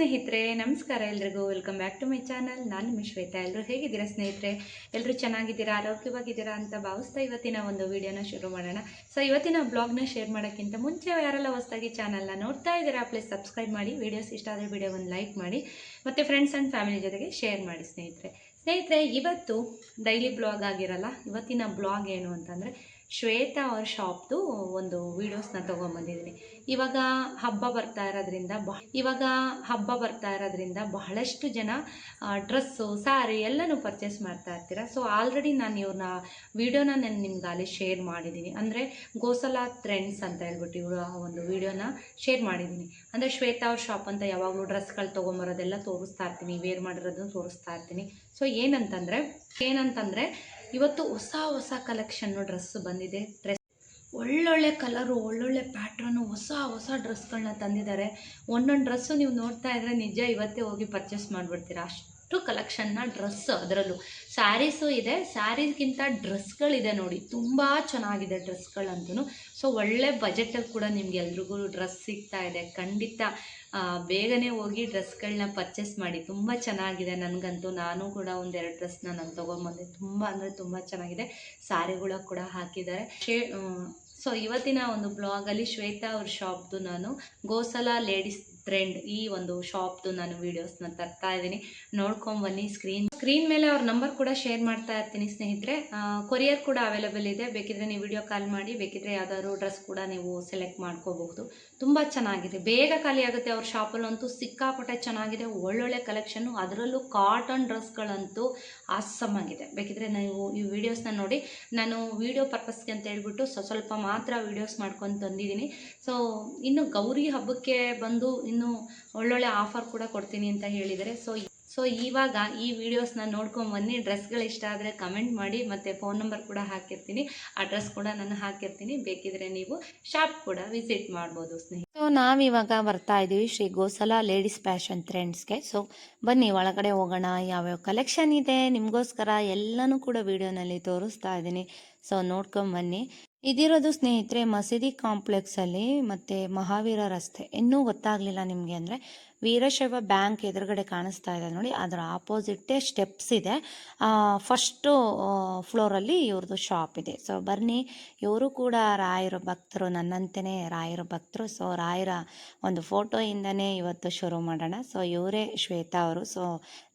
ಸ್ನೇಹಿತರೆ, ನಮಸ್ಕಾರ ಎಲ್ರಿಗೂ. Welcome back to my channel ನಾನು ಶ್ವೇತಾ. ಎಲ್ಲರೂ ಹೇಗಿದ್ದೀರಾ ಸ್ನೇಹಿತರೆ? ಎಲ್ಲರೂ ಚೆನ್ನಾಗಿದ್ದೀರಾ? ಆರೋಗ್ಯವಾಗಿದ್ದೀರಾ ಅಂತ ಭಾವಿಸ್ತಾ ಇವತ್ತಿನ ಒಂದು ವಿಡಿಯೋನ ಶುರು ಮಾಡೋಣ. ಸೊ ಇವತ್ತಿನ ಬ್ಲಾಗ್ನ ಶೇರ್ ಮಾಡೋಕ್ಕಿಂತ ಮುಂಚೆ ಯಾರೆಲ್ಲ ಹೊಸದಾಗಿ ಚಾನಲ್ನ ನೋಡ್ತಾ ಇದ್ದೀರಾ ಪ್ಲೀಸ್ ಸಬ್ಸ್ಕ್ರೈಬ್ ಮಾಡಿ. ವಿಡಿಯೋಸ್ ಇಷ್ಟ ಆದರೆ ವಿಡಿಯೋ ಒಂದು ಲೈಕ್ ಮಾಡಿ. ಮತ್ತು ಫ್ರೆಂಡ್ಸ್ ಆ್ಯಂಡ್ ಫ್ಯಾಮಿಲಿ ಜೊತೆಗೆ ಶೇರ್ ಮಾಡಿ ಸ್ನೇಹಿತರೆ. ಸ್ನೇಹಿತರೆ, ಇವತ್ತು ಡೈಲಿ ಬ್ಲಾಗ್ ಆಗಿರಲ್ಲ, ಇವತ್ತಿನ ಬ್ಲಾಗ್ ಏನು ಅಂತಂದರೆ ಶ್ವೇತಾ ಅವ್ರ ಶಾಪ್ದು ಒಂದು ವೀಡಿಯೋಸ್ನ ತೊಗೊಂಬಂದಿದ್ದೀನಿ. ಇವಾಗ ಹಬ್ಬ ಬರ್ತಾ ಇರೋದ್ರಿಂದ ಬಹ ಇವಾಗ ಹಬ್ಬ ಬರ್ತಾ ಇರೋದ್ರಿಂದ ಬಹಳಷ್ಟು ಜನ ಡ್ರೆಸ್ಸು ಸ್ಯಾರಿ ಎಲ್ಲನೂ ಪರ್ಚೇಸ್ ಮಾಡ್ತಾ ಇರ್ತೀರ? ಸೊ ಆಲ್ರೆಡಿ ನಾನು ಇವ್ರನ್ನ ವೀಡಿಯೋನ ನಾನು ನಿಮ್ಗೆ ಅಲ್ಲಿ ಶೇರ್ ಮಾಡಿದ್ದೀನಿ. ಅಂದರೆ ಗೋಸಲ ಟ್ರೆಂಡ್ಸ್ ಅಂತ ಹೇಳ್ಬಿಟ್ಟು ಇವರ ಒಂದು ವೀಡಿಯೋನ ಶೇರ್ ಮಾಡಿದ್ದೀನಿ. ಅಂದರೆ ಶ್ವೇತಾ ಅವ್ರ ಶಾಪ್ ಅಂತ ಯಾವಾಗಲೂ ಡ್ರೆಸ್ಗಳು ತೊಗೊಂಬರೋದೆಲ್ಲ ತೋರಿಸ್ತಾ ಇರ್ತೀನಿ. ವೇರ್ ಮಾಡಿರೋದನ್ನು ತೋರಿಸ್ತಾ ಇರ್ತೀನಿ. ಸೊ ಏನಂತಂದರೆ ಏನಂತಂದರೆ ಇವತ್ತು ಹೊಸ ಹೊಸ ಕಲೆಕ್ಷನ್ನು ಡ್ರೆಸ್ ಬಂದಿದೆ. ಡ್ರೆಸ್ ಒಳ್ಳೊಳ್ಳೆ ಕಲರು ಒಳ್ಳೊಳ್ಳೆ ಪ್ಯಾಟ್ರನ್ನು ಹೊಸ ಹೊಸ ಡ್ರೆಸ್ಗಳನ್ನ ತಂದಿದ್ದಾರೆ. ಒಂದೊಂದು ಡ್ರೆಸ್ಸು ನೀವು ನೋಡ್ತಾ ಇದ್ರೆ ನಿಜ ಇವತ್ತೇ ಹೋಗಿ ಪರ್ಚೇಸ್ ಮಾಡಿಬಿಡ್ತೀರಾ. ಅಷ್ಟು ಕಲೆಕ್ಷನ್ನ ಡ್ರೆಸ್ ಅದರಲ್ಲೂ. ಸ್ಯಾರೀಸು ಇದೆ ಸ್ಯಾರೀಸ್ಗಿಂತ ಡ್ರೆಸ್ಗಳಿದೆ ನೋಡಿ. ತುಂಬ ಚೆನ್ನಾಗಿದೆ ಡ್ರೆಸ್ಗಳಂತೂ ಸೊ ಒಳ್ಳೆ ಬಜೆಟಲ್ಲಿ ಕೂಡ ನಿಮ್ಗೆ ಎಲ್ರಿಗೂ ಡ್ರೆಸ್ ಸಿಗ್ತಾ ಇದೆ. ಖಂಡಿತ ಬೇಗನೆ ಹೋಗಿ ಡ್ರೆಸ್ಗಳನ್ನ ಪರ್ಚೇಸ್ ಮಾಡಿ. ತುಂಬ ಚೆನ್ನಾಗಿದೆ ನನಗಂತೂ. ನಾನು ಕೂಡ ಒಂದೆರಡು ಡ್ರೆಸ್ನ ನಾನು ತೊಗೊಂಬಂದೆ. ತುಂಬ ಅಂದರೆ ತುಂಬ ಚೆನ್ನಾಗಿದೆ. ಸ್ಯಾರಿಗಳ ಕೂಡ ಹಾಕಿದ್ದಾರೆ. ಶೇ ಸೊ ಇವತ್ತಿನ ಒಂದು ಬ್ಲಾಗಲ್ಲಿ ಶ್ವೇತಾ ಅವ್ರ ಶಾಪ್ದು ನಾನು ಗೋಸಲ ಲೇಡೀಸ್ ಟ್ರೆಂಡ್ ಈ ಒಂದು ಶಾಪ್ದು ನಾನು ವೀಡಿಯೋಸ್ನ ತರ್ತಾ ಇದ್ದೀನಿ. ನೋಡ್ಕೊಂಬನ್ನಿ ಸ್ಕ್ರೀನ್ ಸ್ಕ್ರೀನ್ ಮೇಲೆ ಅವ್ರ ನಂಬರ್ ಕೂಡ ಶೇರ್ ಮಾಡ್ತಾ ಇರ್ತೀನಿ ಸ್ನೇಹಿತರೆ. ಕೊರಿಯರ್ ಕೂಡ ಅವೈಲೇಬಲ್ ಇದೆ. ಬೇಕಿದ್ರೆ ನೀವು ವಿಡಿಯೋ ಕಾಲ್ ಮಾಡಿ, ಬೇಕಿದ್ರೆ ಯಾವ್ದಾದ್ರು ಡ್ರೆಸ್ ಕೂಡ ನೀವು ಸೆಲೆಕ್ಟ್ ಮಾಡ್ಕೋಬಹುದು. ತುಂಬ ಚೆನ್ನಾಗಿದೆ. ಬೇಗ ಖಾಲಿ ಆಗುತ್ತೆ ಅವ್ರ ಶಾಪಲ್ಲಂತೂ. ಸಿಕ್ಕಾಪಟ್ಟೆ ಚೆನ್ನಾಗಿದೆ. ಒಳ್ಳೊಳ್ಳೆ ಕಲೆಕ್ಷನ್ನು ಅದರಲ್ಲೂ ಕಾಟನ್ ಡ್ರೆಸ್ಗಳಂತೂ ಆಗಿದೆ ಬೇಕಿದ್ರೆ ನೀವು ಈ ವಿಡಿಯೋಸ್ನ ನೋಡಿ. ನಾನು ವಿಡಿಯೋ ಪರ್ಪಸ್ಗೆ ಅಂತ ಹೇಳ್ಬಿಟ್ಟು ಸ್ವಸ್ವಲ್ಪ ಮಾತ್ರ ವಿಡಿಯೋಸ್ ಮಾಡ್ಕೊಂಡು ತಂದಿದ್ದೀನಿ. ಸೊ ಇನ್ನು ಗೌರಿ ಹಬ್ಬಕ್ಕೆ ಬಂದು ಇನ್ನು ಒಳ್ಳೊಳ್ಳೆ ಆಫರ್ ಕೂಡ ಕೊಡ್ತೀನಿ ಅಂತ ಹೇಳಿದರೆ. ಸೊ ಸೊ ಇವಾಗ ಈ ವಿಡಿಯೋಸ್ನ ನೋಡ್ಕೊಂಬನ್ನಿ ಡ್ರೆಸ್ಗಳು ಇಷ್ಟ ಆದರೆ ಕಮೆಂಟ್ ಮಾಡಿ, ಮತ್ತು ಫೋನ್ ನಂಬರ್ ಕೂಡ ಹಾಕಿರ್ತೀನಿ. ಅಡ್ರೆಸ್ ಕೂಡ ನಾನು ಹಾಕಿರ್ತೀನಿ. ಬೇಕಿದ್ರೆ ನೀವು ಶಾಪ್ ಕೂಡ ವಿಸಿಟ್ ಮಾಡ್ಬೋದು, ಸ್ನೇಹಿತರೆ. ಸೊ ನಾವಿವಾಗ ಬರ್ತಾ ಇದ್ದೀವಿ ಶ್ರೀ ಗೋಸಲ ಲೇಡೀಸ್ ಫ್ಯಾಷನ್ ಟ್ರೆಂಡ್ಸ್ಗೆ ಸೊ ಬನ್ನಿ, ಒಳಗಡೆ ಹೋಗೋಣ. ಯಾವ್ಯಾವ ಕಲೆಕ್ಷನ್ ಇದೆ? ನಿಮಗೋಸ್ಕರ ಎಲ್ಲನೂ ಕೂಡ ವಿಡಿಯೋನಲ್ಲಿ ತೋರಿಸ್ತಾ ಇದ್ದೀನಿ. ಸೊ ನೋಡ್ಕೊಂಬನ್ನಿ ಇದಿರೋದು ಸ್ನೇಹಿತರೆ ಮಸೀದಿ ಕಾಂಪ್ಲೆಕ್ಸಲ್ಲಿ ಮತ್ತು ಮಹಾವೀರ ರಸ್ತೆ. ಇನ್ನೂ ಗೊತ್ತಾಗಲಿಲ್ಲ ನಿಮಗೆ ಅಂದರೆ ವೀರಶೈವ ಬ್ಯಾಂಕ್ ಎದುರುಗಡೆ ಕಾಣಿಸ್ತಾ ಇದೆ. ನೋಡಿ, ಅದರ ಆಪೋಸಿಟ್ಟೇ ಸ್ಟೆಪ್ಸ್ ಇದೆ. ಫಸ್ಟು ಫ್ಲೋರಲ್ಲಿ ಇವ್ರದ್ದು ಶಾಪ್ ಇದೆ. ಸೊ ಬನ್ನಿ, ಇವರು ಕೂಡ ರಾಯರ ಭಕ್ತರು. ನನ್ನಂತೆಯೇ ರಾಯರ ಭಕ್ತರು. ಸೊ ರಾಯರ ಒಂದು ಫೋಟೋಯಿಂದನೇ ಇವತ್ತು ಶುರು ಮಾಡೋಣ. ಸೊ ಇವರೇ ಶ್ವೇತಾ ಅವರು. ಸೊ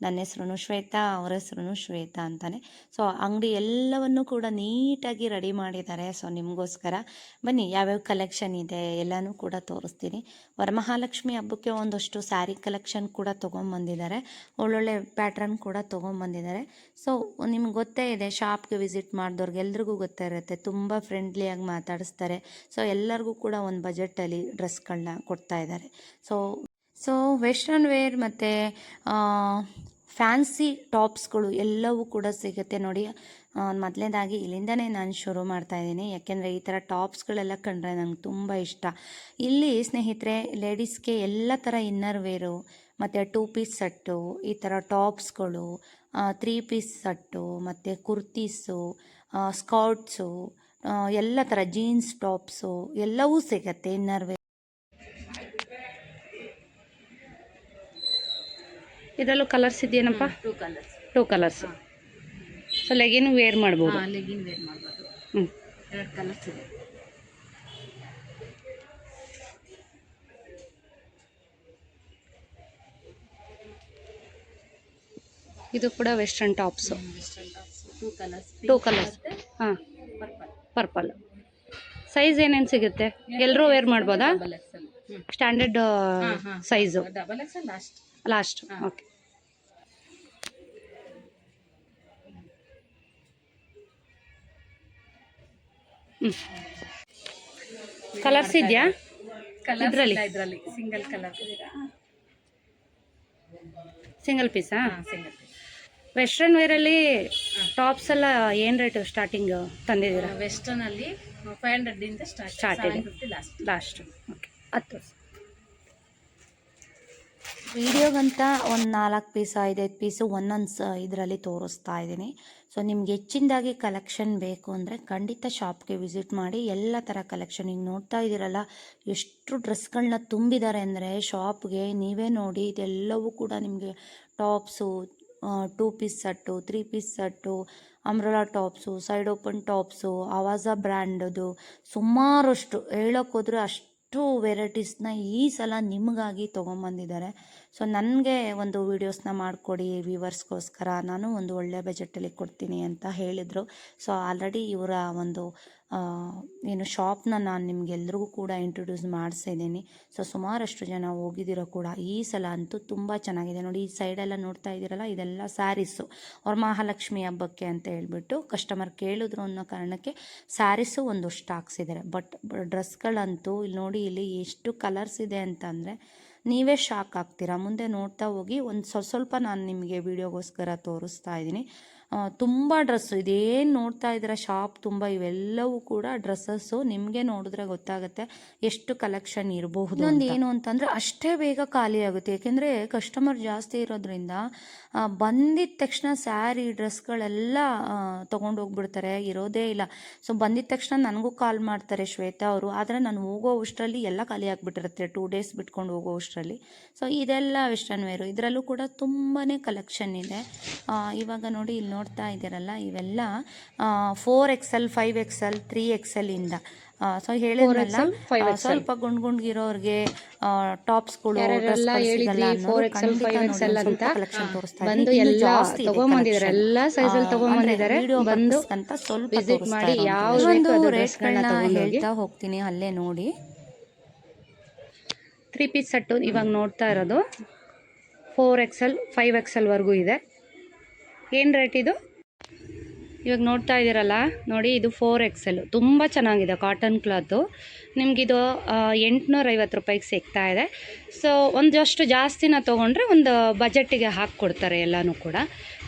ನನ್ನ ಹೆಸ್ರು ಶ್ವೇತಾ, ಅವರ ಹೆಸ್ರು ಶ್ವೇತಾ ಅಂತಾನೆ. ಸೊ ಅಂಗಡಿ ಎಲ್ಲವನ್ನು ಕೂಡ ನೀಟಾಗಿ ರೆಡಿ ಮಾಡಿದ್ದಾರೆ. ಸೊ ನಿಮಗೋಸ್ಕರ. ಬನ್ನಿ, ಯಾವ್ಯಾವ ಕಲೆಕ್ಷನ್ ಇದೆ ಎಲ್ಲನೂ ಕೂಡ ತೋರಿಸ್ತೀನಿ. ವರಮಹಾಲಕ್ಷ್ಮಿ ಹಬ್ಬಕ್ಕೆ ಒಂದಷ್ಟು ಸ್ಯಾರಿ ಕಲೆಕ್ಷನ್ ಕೂಡ ತೊಗೊಂಬಂದಿದ್ದಾರೆ. ಒಳ್ಳೊಳ್ಳೆ ಪ್ಯಾಟ್ರನ್ ಕೂಡ ತೊಗೊಂಬಂದಿದ್ದಾರೆ. ಸೊ ನಿಮ್ಗೆ ಗೊತ್ತೇ ಇದೆ ಶಾಪ್ಗೆ ವಿಸಿಟ್ ಮಾಡಿದವ್ರಿಗೆ ಎಲ್ರಿಗೂ ಗೊತ್ತೇ ಇರುತ್ತೆ. ತುಂಬ ಫ್ರೆಂಡ್ಲಿಯಾಗಿ ಮಾತಾಡಿಸ್ತಾರೆ. ಸೊ ಎಲ್ಲರಿಗೂ ಕೂಡ ಒಂದು ಬಜೆಟಲ್ಲಿ ಡ್ರೆಸ್ಗಳನ್ನ ಕೊಡ್ತಾ ಇದ್ದಾರೆ. ಸೊ ಸೊ ವೆಸ್ಟರ್ನ್ ವೇರ್ ಮತ್ತು ಫ್ಯಾನ್ಸಿ ಟಾಪ್ಸ್ಗಳು ಎಲ್ಲವೂ ಕೂಡ ಸಿಗುತ್ತೆ ನೋಡಿ. ಮೊದಲನೇದಾಗಿ ಇಲ್ಲಿಂದನೇ ನಾನು ಶುರು ಮಾಡ್ತಾ ಇದ್ದೀನಿ. ಯಾಕೆಂದರೆ ಈ ಥರ ಟಾಪ್ಸ್ಗಳೆಲ್ಲ ಕಂಡ್ರೆ ನಂಗೆ ತುಂಬ ಇಷ್ಟ. ಇಲ್ಲಿ ಸ್ನೇಹಿತರೆ ಲೇಡೀಸ್ಗೆ ಎಲ್ಲ ಥರ ಇನ್ನರ್ ವೇರು ಮತ್ತು ಟೂ ಪೀಸ್ ಸೆಟ್ಟು ಈ ಥರ ಟಾಪ್ಸ್ಗಳು ತ್ರೀ ಪೀಸ್ ಸೆಟ್ಟು ಮತ್ತು ಕುರ್ತೀಸು ಸ್ಕರ್ಟ್ಸು ಎಲ್ಲ ಥರ ಜೀನ್ಸ್ ಟಾಪ್ಸು ಎಲ್ಲವೂ ಸಿಗುತ್ತೆ ಇನ್ನರ್ ವೇರ್. ಇದರಲ್ಲೂ colours ಇದೆಯೇನಪ್ಪ? Two colours two colours so legging wear ಮಾಡ್ಬೋದು. ಲೆಗಿನ್ ವೇರ್ ಮಾಡ್ಬೋದು. ಹ್ಞೂ ಎರಡು ಕಲರ್ಸ್ ಇದೆ. ಇದು ಕೂಡ ವೆಸ್ಟರ್ನ್ ಟಾಪ್ಸು ಟೂ ಕಲರ್ಸ್ ಹಾಂ. ಪರ್ಪಲ್ ಸೈಜ್ ಏನೇನು ಸಿಗುತ್ತೆ? ಎಲ್ಲರೂ ವೇರ್ ಮಾಡ್ಬೋದಾ? Standard size last. Okay colours ಇದೆಯಾ? ಕಲರ್ ಇದ್ರಲ್ಲಿ? ಇದರಲ್ಲಿ. ಸಿಂಗಲ್ ಕಲರ್ ಸಿಂಗಲ್ ಪೀಸಾ ಸಿಂಗಲ್ ವೆಸ್ಟರ್ನ್ ವೇರಲ್ಲಿ ಟಾಪ್ಸ್ ಎಲ್ಲ ಏನು ರೇಟ್ ಸ್ಟಾರ್ಟಿಂಗ್ ತಂದಿದ್ದೀರಾ? ವೆಸ್ಟರ್ನ್ ಅಲ್ಲಿ ಫೈವ್ ಹಂಡ್ರೆಡ್ ಇಂದ ಸ್ಟಾರ್ಟ್ ಇದೆ. ಲಾಸ್ಟ್ ಓಕೆ ಹತ್ತು ವಿಡಿಯೋಗಂತ ಒಂದು ನಾಲ್ಕು ಪೀಸ್ ಐದೈದು ಪೀಸು ಒಂದೊಂದು ಸ ಇದರಲ್ಲಿ ತೋರಿಸ್ತಾ ಇದ್ದೀನಿ. ಸೊ ನಿಮ್ಗೆ ಹೆಚ್ಚಿನದಾಗಿ ಕಲೆಕ್ಷನ್ ಬೇಕು ಅಂದರೆ ಖಂಡಿತ ಶಾಪ್ಗೆ ವಿಸಿಟ್ ಮಾಡಿ ಎಲ್ಲ ಥರ ಕಲೆಕ್ಷನ್ ಈಗ ನೋಡ್ತಾ ಇದ್ದೀರಲ್ಲ, ಎಷ್ಟು ಡ್ರೆಸ್ಗಳನ್ನ ತುಂಬಿದ್ದಾರೆ ಅಂದರೆ ಶಾಪ್ಗೆ ನೀವೇ ನೋಡಿ ಇದೆಲ್ಲವೂ ಕೂಡ ನಿಮಗೆ tops two piece set three piece set umbrella tops side open tops ಆವಾಜ ಬ್ರ್ಯಾಂಡದು ಸುಮಾರಷ್ಟು. ಹೇಳೋಕ್ಕೋದ್ರೆ ಅಷ್ಟು ವೆರೈಟೀಸ್ನ ಈ ಸಲ ನಿಮಗಾಗಿ ತೊಗೊಂಬಂದಿದ್ದಾರೆ. ಸೊ, ನನಗೆ ಒಂದು ವೀಡಿಯೋಸ್ನ ಮಾಡಿಕೊಡಿ ವ್ಯೂವರ್ಸ್ಗೋಸ್ಕರ. ನಾನು ಒಂದು ಒಳ್ಳೆಯ ಬಜೆಟಲ್ಲಿ ಕೊಡ್ತೀನಿ ಅಂತ ಹೇಳಿದರು. ಸೊ, ಆಲ್ರೆಡಿ ಇವರ ಒಂದು ಏನು ಶಾಪ್ನ ನಾನು ನಿಮಗೆಲ್ರಿಗೂ ಕೂಡ ಇಂಟ್ರೊಡ್ಯೂಸ್ ಮಾಡಿಸಿದ್ದೀನಿ ಸೊ ಸುಮಾರಷ್ಟು ಜನ ಹೋಗಿದ್ದೀರೋ ಕೂಡ ಈ ಸಲ ಅಂತೂ ತುಂಬ ಚೆನ್ನಾಗಿದೆ. ನೋಡಿ, ಈ ಸೈಡೆಲ್ಲ ನೋಡ್ತಾ ಇದ್ದೀರಲ್ಲ, ಇದೆಲ್ಲ ಸ್ಯಾರೀಸು ಅವ್ರ ಮಹಾಲಕ್ಷ್ಮಿ ಹಬ್ಬಕ್ಕೆ ಅಂತ ಹೇಳ್ಬಿಟ್ಟು ಕಸ್ಟಮರ್ ಕೇಳಿದ್ರು ಅನ್ನೋ ಕಾರಣಕ್ಕೆ ಸ್ಯಾರೀಸು ಒಂದು ಸ್ಟಾಕ್ಸ್ ಬಟ್ ಡ್ರೆಸ್ಗಳಂತೂ ಇಲ್ಲಿ ನೋಡಿ, ಇಲ್ಲಿ ಎಷ್ಟು ಕಲರ್ಸ್ ಇದೆ ಅಂತಂದರೆ ನೀವೇ ಶಾಕ್ ಆಗ್ತೀರಾ. ಮುಂದೆ ನೋಡ್ತಾ ಹೋಗಿ, ಒಂದು ಸ್ವಲ್ಪ ಸ್ವಲ್ಪ ನಾನು ನಿಮಗೆ ವಿಡಿಯೋಗೋಸ್ಕರ ತೋರಿಸ್ತಾ ಇದ್ದೀನಿ. ತುಂಬ ಡ್ರೆಸ್ ಇದೇನು ನೋಡ್ತಾ ಇದ್ದೀರ? ಶಾಪ್ ತುಂಬ ಇವೆಲ್ಲವೂ ಕೂಡ ಡ್ರೆಸ್ಸಸ್ಸು ನಿಮಗೆ ನೋಡಿದ್ರೆ ಗೊತ್ತಾಗುತ್ತೆ ಎಷ್ಟು ಕಲೆಕ್ಷನ್ ಇರಬಹುದು ಇನ್ನೊಂದು ಏನು ಅಂತಂದರೆ ಅಷ್ಟೇ ಬೇಗ ಖಾಲಿ ಆಗುತ್ತೆ. ಏಕೆಂದರೆ ಕಸ್ಟಮರ್ ಜಾಸ್ತಿ ಇರೋದ್ರಿಂದ ಬಂದಿದ ತಕ್ಷಣ ಸ್ಯಾರಿ ಡ್ರೆಸ್ಗಳೆಲ್ಲ ತೊಗೊಂಡು ಹೋಗ್ಬಿಡ್ತಾರೆ ಇರೋದೇ ಇಲ್ಲ. ಸೊ, ಬಂದಿದ ತಕ್ಷಣ ನನಗೂ ಕಾಲ್ ಮಾಡ್ತಾರೆ ಶ್ವೇತಾ ಅವರು. ಆದರೆ ನಾನು ಹೋಗೋ ಅಷ್ಟರಲ್ಲಿ ಎಲ್ಲ ಖಾಲಿ ಆಗಿಬಿಟ್ಟಿರುತ್ತೆ. ಟೂ ಡೇಸ್ ಬಿಟ್ಕೊಂಡು ಹೋಗೋ ಅಷ್ಟರಲ್ಲಿ. ಸೊ ಇದೆಲ್ಲ ವೆಸ್ಟರ್ನ್ ವೇರು ಇದರಲ್ಲೂ ಕೂಡ ತುಂಬಾ ಕಲೆಕ್ಷನ್ ಇದೆ. ಇವಾಗ ನೋಡಿ, ಇಲ್ಲಿ ನೋಡ್ತಾ ಇದ್ದೀರಲ್ಲ ಇವೆಲ್ಲ four XL five XL three ಎಕ್ಸೆಲಿಂದ so ಹೇಳಿದ್ರಲ್ಲ ಸ್ವಲ್ಪ ಗುಂಡ್ ಗುಂಡ್ಗಿರೋರ್ಗೆ ಟಾಪ್ಸ್ಗಳು ಬಂದು ಎಲ್ಲ ತಗೊಂಬಂದಿದ್ದಾರೆ ಎಲ್ಲ ತಗೊಂಬಂದಿದ್ದಾರೆ. ಬಂದು ಅಂತ ಸ್ವಲ್ಪ ಮಾಡಿ ಯಾವ ಒಂದು ಅದು ರೇಟ್ಗಳನ್ನ ಹೇಳ್ತಾ ಹೋಗ್ತೀನಿ ಅಲ್ಲೇ ನೋಡಿ. ತ್ರೀ ಪೀಸ್ ಸೆಟ್ ಇವಾಗ ನೋಡ್ತಾ ಇರೋದು. ಫೋರ್ ಎಕ್ಸೆಲ್ ಫೈವ್ ಎಕ್ಸೆಲ್ವರೆಗೂ ಇದೆ. ಏನು ರೇಟ್ ಇದು? ಇವಾಗ ನೋಡ್ತಾ ಇದ್ದೀರಲ್ಲ, ನೋಡಿ ಇದು ಫೋರ್ ಎಕ್ಸೆಲ್ ತುಂಬ ಚೆನ್ನಾಗಿದೆ ಕಾಟನ್ ಕ್ಲಾತು ನಿಮಗಿದು ಎಂಟುನೂರೈವತ್ತು ರೂಪಾಯಿಗೆ ಸಿಗ್ತಾ ಇದೆ. ಸೊ ಒಂದಷ್ಟು ಜಾಸ್ತಿನ ತೊಗೊಂಡ್ರೆ ಒಂದು ಬಜೆಟ್ಟಿಗೆ ಹಾಕ್ಕೊಡ್ತಾರೆ ಎಲ್ಲನೂ ಕೂಡ.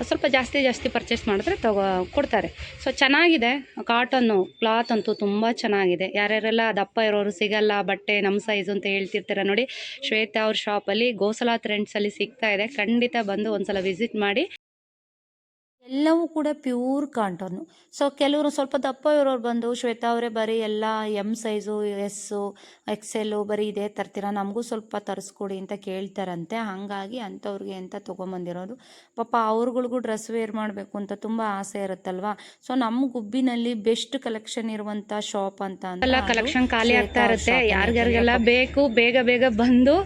ಸ್ವಲ್ಪ ಜಾಸ್ತಿ ಜಾಸ್ತಿ ಪರ್ಚೇಸ್ ಮಾಡಿದ್ರೆ ತಗೋ, ಕೊಡ್ತಾರೆ. ಸೊ ಚೆನ್ನಾಗಿದೆ ಕಾಟನ್ನು ಕ್ಲಾತ್ ಅಂತೂ ತುಂಬ ಚೆನ್ನಾಗಿದೆ. ಯಾರ್ಯಾರೆಲ್ಲ ದಪ್ಪ ಇರೋರು, ಸಿಗಲ್ಲ, ಬಟ್ಟೆ ನಮ್ಮ ಸೈಜು ಅಂತ ಹೇಳ್ತಿರ್ತೀರ ನೋಡಿ, ಶ್ವೇತಾ ಅವ್ರ ಶಾಪಲ್ಲಿ ಗೋಸಲಾ ಟ್ರೆಂಡ್ಸಲ್ಲಿ ಸಿಗ್ತಾ ಇದೆ. ಖಂಡಿತ ಬಂದು ಒಂದ್ಸಲ ವಿಸಿಟ್ ಮಾಡಿ. ಎಲ್ಲವೂ ಕೂಡ ಪ್ಯೂರ್ ಕಾಂಟೋನು ಸೊ ಕೆಲವರು ಸ್ವಲ್ಪ ದಪ್ಪ ಇರೋರು ಬಂದು ಶ್ವೇತಾ ಅವರೇ ಬರೀ ಎಲ್ಲ ಎಂ ಸೈಜು ಎಸ್ಸು ಎಕ್ಸೆಲ್ಲು ಬರೀ ಇದೇ ತರ್ತೀರಾ? ನಮಗೂ ಸ್ವಲ್ಪ ತರಿಸ್ಕೊಡಿ ಅಂತ ಕೇಳ್ತಾರಂತೆ. ಹಾಗಾಗಿ ಅಂಥವ್ರಿಗೆ ಅಂತ ತೊಗೊಂಬಂದಿರೋದು. ಪಾಪ ಅವ್ರುಗಳಿಗೂ ಡ್ರೆಸ್ ವೇರ್ ಮಾಡಬೇಕು ಅಂತ ತುಂಬ ಆಸೆ ಇರುತ್ತಲ್ವಾ? ಸೊ ನಮ್ಮ ಗುಬ್ಬಿನಲ್ಲಿ ಬೆಸ್ಟ್ ಕಲೆಕ್ಷನ್ ಇರುವಂಥ ಶಾಪ್ ಅಂತ ಕಲೆಕ್ಷನ್ ಖಾಲಿ ಆಗ್ತಾ ಇರುತ್ತೆ. ಯಾರಿಗಾರಿಗೆಲ್ಲ ಬೇಕು ಬೇಗ ಬೇಗ ಬಂದು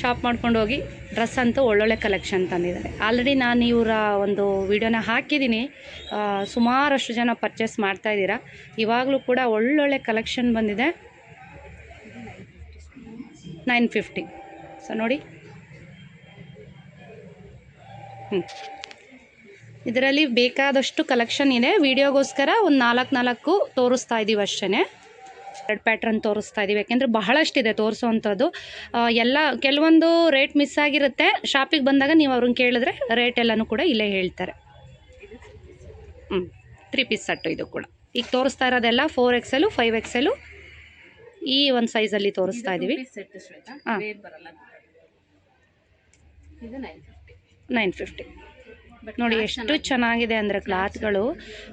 ಶಾಪ್ ಮಾಡ್ಕೊಂಡು ಹೋಗಿ ಡ್ರೆಸ್ ಅಂತೂ ಒಳ್ಳೊಳ್ಳೆ ಕಲೆಕ್ಷನ್ ತಂದಿದ್ದಾರೆ. ಆಲ್ರೆಡಿ ನಾನು ಇವರ ಒಂದು ವಿಡಿಯೋನ ಹಾಕಿದ್ದೀನಿ ಸುಮಾರಷ್ಟು ಜನ ಪರ್ಚೇಸ್ ಮಾಡ್ತಾ ಇದ್ದೀರಾ. ಇವಾಗಲೂ ಕೂಡ ಒಳ್ಳೊಳ್ಳೆ ಕಲೆಕ್ಷನ್ ಬಂದಿದೆ. ನೈನ್ ಫಿಫ್ಟಿ ಸೊ ನೋಡಿ. ಹ್ಞೂ ಇದರಲ್ಲಿ ಬೇಕಾದಷ್ಟು ಕಲೆಕ್ಷನ್ ಇದೆ. ವಿಡಿಯೋಗೋಸ್ಕರ ಒಂದು ನಾಲ್ಕು ನಾಲ್ಕು ತೋರಿಸ್ತಾ ಇದ್ದೀವಿ ಅಷ್ಟೇ ಎರಡು ಪ್ಯಾಟ್ರನ್ ತೋರಿಸ್ತಾ ಇದ್ದೀವಿ ಯಾಕೆಂದರೆ ಬಹಳಷ್ಟಿದೆ ತೋರಿಸೋವಂಥದ್ದು ಎಲ್ಲ ಕೆಲವೊಂದು ರೇಟ್ ಮಿಸ್ ಆಗಿರುತ್ತೆ. ಶಾಪಿಗೆ ಬಂದಾಗ ನೀವು ಅವ್ರನ್ನ ಕೇಳಿದ್ರೆ ರೇಟ್ ಎಲ್ಲನೂ ಕೂಡ ಇಲ್ಲೇ ಹೇಳ್ತಾರೆ. ಹ್ಞೂ ತ್ರೀ ಪೀಸ್ ಸಟ್ಟು ಇದು ಕೂಡ. ಈಗ ತೋರಿಸ್ತಾ ಇರೋದೆಲ್ಲ ಫೋರ್ ಎಕ್ಸೆಲು ಫೈವ್ ಎಕ್ಸೆಲು ಈ ಒಂದು ಸೈಜಲ್ಲಿ ತೋರಿಸ್ತಾ ಇದ್ದೀವಿ ಹಾಂ. ನೈನ್ ಫಿಫ್ಟಿ ನೋಡಿ ಎಷ್ಟು ಚೆನ್ನಾಗಿದೆ ಅಂದರೆ ಕ್ಲಾತ್ಗಳು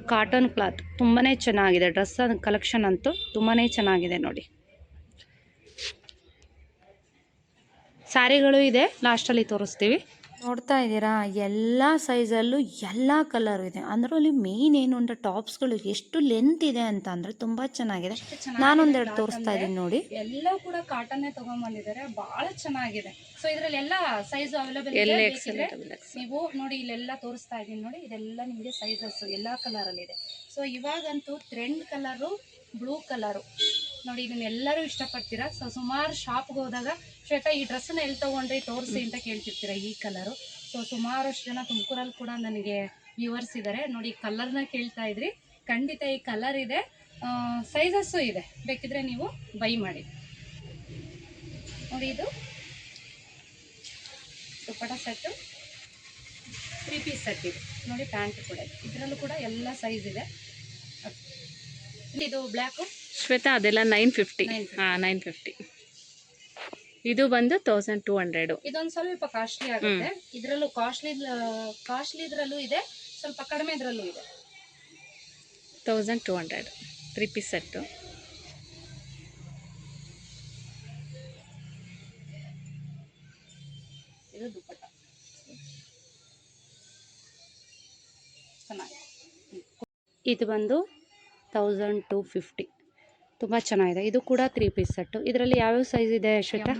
ಕಾಟನ್ ಕ್ಲಾತ್ ತುಂಬಾ ಚೆನ್ನಾಗಿದೆ. ಡ್ರೆಸ್ ಕಲೆಕ್ಷನ್ ಅಂತೂ ತುಂಬಾ ಚೆನ್ನಾಗಿದೆ ನೋಡಿ. ಸ್ಯಾರಿಗಳು ಇದೆ ಲಾಸ್ಟಲ್ಲಿ ತೋರಿಸ್ತೀವಿ. ನೋಡ್ತಾ ಇದ್ದೀರಾ? ಎಲ್ಲ ಸೈಜಲ್ಲೂ ಎಲ್ಲ ಕಲರ್ ಇದೆ. ಅದರಲ್ಲಿ ಮೇನ್ ಏನು ಅಂದರೆ ಟಾಪ್ಸ್ಗಳು ಎಷ್ಟು ಲೆಂತ್ ಇದೆ ಅಂತ ಅಂದರೆ ತುಂಬ ಚೆನ್ನಾಗಿದೆ. ನಾನೊಂದೆರಡು ತೋರಿಸ್ತಾ ಇದ್ದೀನಿ ನೋಡಿ. ಎಲ್ಲ ಕೂಡ ಕಾಟನ್ನೇ ತಗೊಂಡ್ಬಂದಿದ್ದಾರೆ ಭಾಳ ಚೆನ್ನಾಗಿದೆ. ಸೊ ಇದರಲ್ಲಿ ಎಲ್ಲ ಸೈಜ್ ಅವೈಲೇಬಲ್ ನೀವು ನೋಡಿ ಇಲ್ಲೆಲ್ಲ ತೋರಿಸ್ತಾ ಇದೀನಿ ನೋಡಿ. ಇದೆಲ್ಲ ನಿಮಗೆ ಸೈಜಸ್ ಎಲ್ಲ ಅಲ್ಲಿ ಇದೆ. ಸೊ ಇವಾಗಂತೂ ಟ್ರೆಂಡ್ ಕಲರು ಬ್ಲೂ ಕಲರು ನೋಡಿ, ಇದನ್ನೆಲ್ಲರೂ ಇಷ್ಟಪಡ್ತೀರಾ? ಸೊ, ಸುಮಾರು ಶಾಪ್ಗೆ ಹೋದಾಗ, ಶ್ವೇತಾ, ಈ ಡ್ರೆಸ್ಸನ್ನ ಎಲ್ಲಿ ತೊಗೊಂಡ್ರಿ, ತೋರಿಸಿ ಅಂತ ಕೇಳ್ತಿರ್ತೀರಾ ಈ ಕಲರು ಸೊ, ಸುಮಾರಷ್ಟು ಜನ ತುಮಕೂರಲ್ಲಿ ಕೂಡ ನನಗೆ ವ್ಯೂವರ್ಸ್ ಇದ್ದಾರೆ ನೋಡಿ ಕಲರ್ನ ಕೇಳ್ತಾ ಇದ್ರಿ. ಖಂಡಿತ ಈ ಕಲರ್ ಇದೆ. ಸೈಜಸ್ಸು ಇದೆ. ಬೇಕಿದ್ರೆ ನೀವು ಬೈ ಮಾಡಿ. ನೋಡಿ, ಇದು ದುಪ್ಪಟ ಸೆಟ್ಟು ತ್ರೀ ಪೀಸ್ ಸೆಟ್ ಇದೆ. ನೋಡಿ ಪ್ಯಾಂಟ್ ಕೂಡ ಇದೆ. ಇದರಲ್ಲೂ ಕೂಡ ಎಲ್ಲ ಸೈಜ್ ಇದೆ. ಇದು ಬ್ಲ್ಯಾಕು ಶ್ವೇತಾ ಅದೆಲ್ಲ ನೈನ್ ಫಿಫ್ಟಿ 950. ಹಾಂ ನೈನ್ ಫಿಫ್ಟಿ ಇದು ಬಂದು ತೌಸಂಡ್ ಟೂ ಹಂಡ್ರೆಡ್ ಇದೊಂದು ಸ್ವಲ್ಪ ಕಾಸ್ಟ್ಲಿ ಆಗುತ್ತೆ. ಇದರಲ್ಲೂ ಕಾಸ್ಟ್ಲಿ ಕಾಸ್ಟ್ಲಿ ಇದರಲ್ಲೂ ಇದೆ ಸ್ವಲ್ಪ ಕಡಿಮೆ ಇದರಲ್ಲೂ ಇದೆ. Thousand two hundred three piece set ಇದು ದುಪ್ಪಟ್ಟ. ಚೆನ್ನಾಗಿ ಇದು ಬಂದು ತೌಸಂಡ್ ಟು ಫಿಫ್ಟಿ ತುಂಬ ಚೆನ್ನಾಗಿದೆ. ಇದು ಕೂಡ ತ್ರೀ ಪೀಸ್ ಸೆಟ್ಟು ಇದರಲ್ಲಿ ಯಾವ್ಯಾವ ಸೈಜ್ ಇದೆ ಶ್ವೇತಾ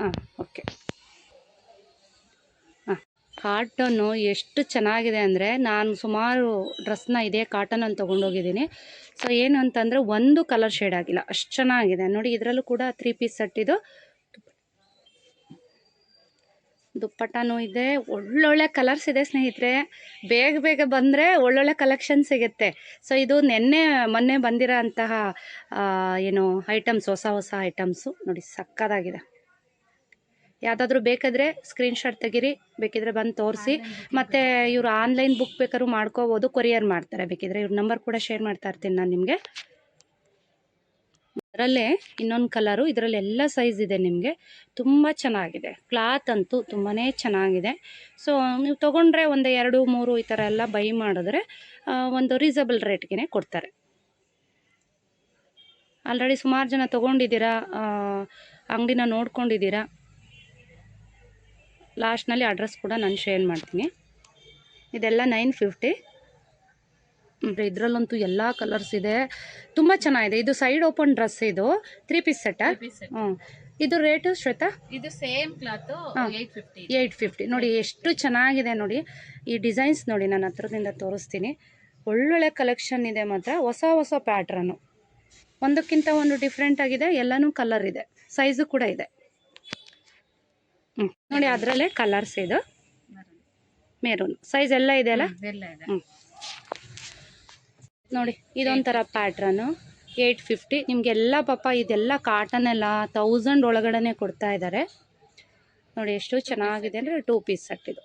ಹಾಂ ಓಕೆ ಹಾಂ ಕಾಟನ್ನು ಎಷ್ಟು ಚೆನ್ನಾಗಿದೆ ಅಂದರೆ ನಾನು ಸುಮಾರು ಡ್ರೆಸ್ನ ಇದೇ ಕಾಟನಲ್ಲಿ ತೊಗೊಂಡೋಗಿದ್ದೀನಿ. ಸೊ ಏನು ಅಂತಂದರೆ ಒಂದು ಕಲರ್ ಶೇಡ್ ಆಗಿಲ್ಲ. ಅಷ್ಟು ಚೆನ್ನಾಗಿದೆ. ನೋಡಿ ಇದರಲ್ಲೂ ಕೂಡ ತ್ರೀ ಪೀಸ್ ಸೆಟ್ ಇದು. ದುಪ್ಪಟ್ಟನೂ ಇದೆ. ಒಳ್ಳೊಳ್ಳೆ ಕಲರ್ಸ್ ಇದೆ ಸ್ನೇಹಿತರೆ. ಬೇಗ ಬೇಗ ಬಂದರೆ ಒಳ್ಳೊಳ್ಳೆ ಕಲೆಕ್ಷನ್ ಸಿಗುತ್ತೆ. ಸೊ ಇದು ನಿನ್ನೆ, ಮೊನ್ನೆ ಬಂದಿರೋ ಅಂತಹ ಏನು ಐಟಮ್ಸ್ ಹೊಸ ಹೊಸ ಐಟಮ್ಸು ನೋಡಿ ಸಕ್ಕದಾಗಿದೆ. ಯಾವುದಾದ್ರೂ ಬೇಕಾದರೆ ಸ್ಕ್ರೀನ್ಶಾಟ್ ತೆಗೀರಿ, ಬೇಕಿದ್ರೆ ಬಂದು ತೋರಿಸಿ. ಮತ್ತು ಇವರು ಆನ್ಲೈನ್ ಬುಕ್ ಬೇಕಾದ್ರೂ ಮಾಡ್ಕೋಬೋದು ಕೊರಿಯರ್ ಮಾಡ್ತಾರೆ. ಬೇಕಿದ್ರೆ ಇವ್ರ ನಂಬರ್ ಕೂಡ ಶೇರ್ ಮಾಡ್ತಾ ಇರ್ತೀನಿ ನಾನು ನಿಮಗೆ. ಅದರಲ್ಲೇ ಇನ್ನೊಂದು ಕಲರು ಇದರಲ್ಲಿ ಎಲ್ಲ ಸೈಜ್ ಇದೆ ನಿಮಗೆ. ತುಂಬ ಚೆನ್ನಾಗಿದೆ. ಕ್ಲಾತ್ ಅಂತೂ ತುಂಬಾ ಚೆನ್ನಾಗಿದೆ. ಸೊ ನೀವು ತೊಗೊಂಡ್ರೆ ಒಂದು ಎರಡು, ಮೂರು ಈ ಥರ ಎಲ್ಲ ಬೈ ಮಾಡಿದ್ರೆ ಒಂದು ರೀಸನಬಲ್ ರೇಟ್ಗೆ ಕೊಡ್ತಾರೆ. ಆಲ್ರೆಡಿ ಸುಮಾರು ಜನ ತೊಗೊಂಡಿದ್ದೀರಾ? ಅಂಗಡಿನ ನೋಡ್ಕೊಂಡಿದ್ದೀರಾ? ಲಾಸ್ಟ್ನಲ್ಲಿ ಅಡ್ರೆಸ್ ಕೂಡ ನಾನು ಶೇರ್ ಮಾಡ್ತೀನಿ. ಇದೆಲ್ಲ ನೈನ್ ಫಿಫ್ಟಿ ಇದರಲ್ಲಂತೂ ಎಲ್ಲ ಕಲರ್ಸ್ ಇದೆ. ತುಂಬ ಚೆನ್ನಾಗಿದೆ. ಇದು ಸೈಡ್ ಓಪನ್ ಡ್ರೆಸ್ ಇದು. ತ್ರೀ ಪೀಸ್ ಸೆಟ್ಟಾ ಸೆಟ್ ಹ್ಞೂ ಇದು ರೇಟು ಶ್ವೇತಾ? ಇದು ಸೇಮ್ ಕ್ಲಾತ್. ಏಯ್ಟ್ ಫಿಫ್ಟಿ ನೋಡಿ ಎಷ್ಟು ಚೆನ್ನಾಗಿದೆ ನೋಡಿ. ಈ ಡಿಸೈನ್ಸ್ ನೋಡಿ ನಾನು ಹತ್ರದಿಂದ ತೋರಿಸ್ತೀನಿ. ಒಳ್ಳೊಳ್ಳೆ ಕಲೆಕ್ಷನ್ ಇದೆ ಮಾತ್ರ. ಹೊಸ ಹೊಸ ಪ್ಯಾಟ್ರನ್ನು ಒಂದಕ್ಕಿಂತ ಒಂದು ಡಿಫ್ರೆಂಟ್ ಆಗಿದೆ. ಎಲ್ಲನೂ ಕಲರ್ ಇದೆ. ಸೈಜು ಕೂಡ ಇದೆ. ಹ್ಞೂ ನೋಡಿ ಅದರಲ್ಲೇ ಕಲರ್ಸ್ ಇದು. ಮೆರೂನ್ ಸೈಜ್ ಎಲ್ಲ ಇದೆ ಅಲ್ಲ ಎಲ್ಲ ಇದೆ. ಹ್ಞೂ ನೋಡಿ, ಇದೊಂಥರ ಪ್ಯಾಟ್ರನ್ನು ಏಯ್ಟ್ ಫಿಫ್ಟಿ ನಿಮಗೆಲ್ಲ ಪಾಪ ಇದೆಲ್ಲ ಕಾಟನ್ ಎಲ್ಲ ತೌಸಂಡ್ ಒಳಗಡೆ ಕೊಡ್ತಾ ಇದ್ದಾರೆ ನೋಡಿ, ಎಷ್ಟು ಚೆನ್ನಾಗಿದೆ ಅಂದರೆ ಟೂ ಪೀಸ್ ಸೆಟ್ ಇದು.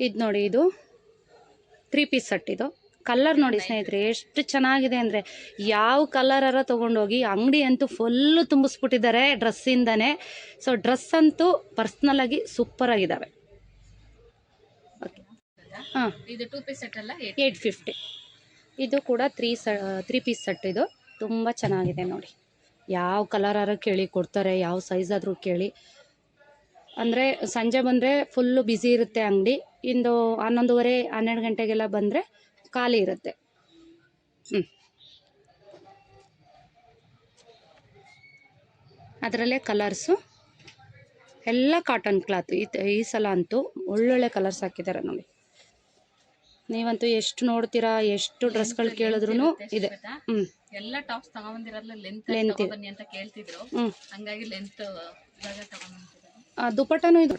ಇದು ನೋಡಿ, ಇದು ತ್ರೀ ಪೀಸ್ ಸೆಟ್ ಇದು. ಕಲರ್ ನೋಡಿ ಸ್ನೇಹಿತರೆ, ಎಷ್ಟು ಚೆನ್ನಾಗಿದೆ ಅಂದರೆ ಯಾವ ಕಲರರ ತೊಗೊಂಡೋಗಿ ಅಂಗಡಿ ಅಂತೂ ಫುಲ್ಲು ತುಂಬಿಸ್ಬಿಟ್ಟಿದ್ದಾರೆ ಡ್ರೆಸ್ಸಿಂದನೇ ಸೊ ಡ್ರೆಸ್ ಅಂತೂ ಪರ್ಸ್ನಲಾಗಿ ಸೂಪರಾಗಿದ್ದಾವೆ ಹಾಂ. ಇದು ಟೂ ಪೀಸ್ ಸೆಟ್ ಅಲ್ಲ ಏಟ್ ಏಯ್ಟ್ ಫಿಫ್ಟಿ ಇದು ಕೂಡ ತ್ರೀ ಸ ತ್ರೀ ಪೀಸ್ ಸೆಟ್ ಇದು. ತುಂಬ ಚೆನ್ನಾಗಿದೆ ನೋಡಿ. ಯಾವ ಕಲರಾರ ಕೇಳಿ ಕೊಡ್ತಾರೆ ಯಾವ ಸೈಜ್ ಆದರೂ ಕೇಳಿ. ಅಂದರೆ ಸಂಜೆ ಬಂದರೆ ಫುಲ್ಲು ಬ್ಯುಸಿ ಇರುತ್ತೆ ಅಂಗಡಿ. ಇಂದು ಹನ್ನೊಂದುವರೆ ಹನ್ನೆರಡು ಗಂಟೆಗೆಲ್ಲ ಬಂದರೆ ಖಾಲಿ ಇರುತ್ತೆ. ಹ್ಞೂ ಅದರಲ್ಲೇ ಕಲರ್ಸು ಎಲ್ಲ ಕಾಟನ್ ಕ್ಲಾತ್ ಈ ಸಲ ಅಂತೂ ಒಳ್ಳೊಳ್ಳೆ ಕಲರ್ಸ್ ಹಾಕಿದ್ದಾರೆ ನೋಡಿ. ನೀವಂತೂ ಎಷ್ಟು ನೋಡ್ತೀರಾ ಎಷ್ಟು ಡ್ರೆಸ್ಗಳು ಕೇಳಿದ್ರು ಇದೆ. ಹ್ಞೂ ಎಲ್ಲ ಟಾಪ್ಸ್ ತಗೊಂಬಂದಿರಲ್ಲ ಲೆಂತ್ Length ಇದೆ. ಬನ್ನಿ ಅಂತ ಕೇಳ್ತಿದ್ರು. ಹ್ಞೂ ಹಂಗಾಗಿ ಲೆಂತ್ ದುಪಟ್ಟನೂ ಇದು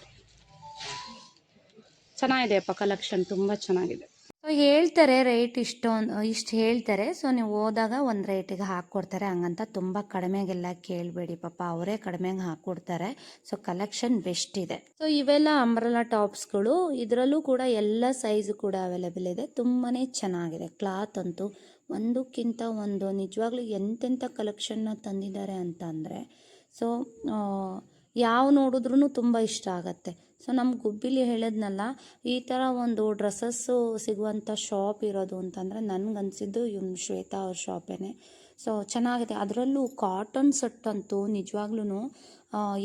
ಚೆನ್ನಾಗಿದೆಯಪ್ಪ ಕಲೆಕ್ಷನ್ ತುಂಬ ಚೆನ್ನಾಗಿದೆ. ಸೊ ಹೇಳ್ತಾರೆ ರೇಟ್ ಇಷ್ಟೊಂದು, ಇಷ್ಟು ಹೇಳ್ತಾರೆ. ಸೊ ನೀವು ಹೋದಾಗ ಒಂದು ರೇಟಿಗೆ ಹಾಕ್ಕೊಡ್ತಾರೆ. ಹಂಗಂತ ತುಂಬ ಕಡಿಮೆಗೆಲ್ಲ ಕೇಳಬೇಡಿ ಪಾಪ. ಅವರೇ ಕಡಿಮೆಗೆ ಹಾಕ್ಕೊಡ್ತಾರೆ. ಸೊ ಕಲೆಕ್ಷನ್ ಬೆಸ್ಟ್ ಇದೆ. ಸೊ ಇವೆಲ್ಲ ಅಂಬ್ರಲಾ ಟಾಪ್ಸ್ಗಳು ಇದರಲ್ಲೂ ಕೂಡ ಎಲ್ಲ ಸೈಜು ಕೂಡ ಅವೈಲೇಬಲ್ ಇದೆ. ತುಂಬಾ ಚೆನ್ನಾಗಿದೆ. ಕ್ಲಾತ್ ಅಂತೂ ಒಂದಕ್ಕಿಂತ ಒಂದು, ನಿಜವಾಗ್ಲೂ ಎಂತೆಂಥ ಕಲೆಕ್ಷನ್ನ ತಂದಿದ್ದಾರೆ ಅಂತ ಅಂದರೆ ಸೊ ಯಾವ ನೋಡಿದ್ರೂ ತುಂಬ ಇಷ್ಟ ಆಗತ್ತೆ. ಸೊ ನಮ್ಮ ಗುಬ್ಬಿಲಿ ಹೇಳಿದ್ನಲ್ಲ, ಈ ಥರ ಒಂದು ಡ್ರೆಸ್ಸಸ್ಸು ಸಿಗುವಂಥ ಶಾಪ್ ಇರೋದು ಅಂತಂದರೆ ನನಗನ್ಸಿದ್ದು ಇವ್ನು ಶ್ವೇತಾ ಅವ್ರ ಶಾಪೇನೆ ಸೊ ಚೆನ್ನಾಗಿದೆ. ಅದರಲ್ಲೂ ಕಾಟನ್ ಸೆಟ್ ಅಂತೂ ನಿಜವಾಗ್ಲೂ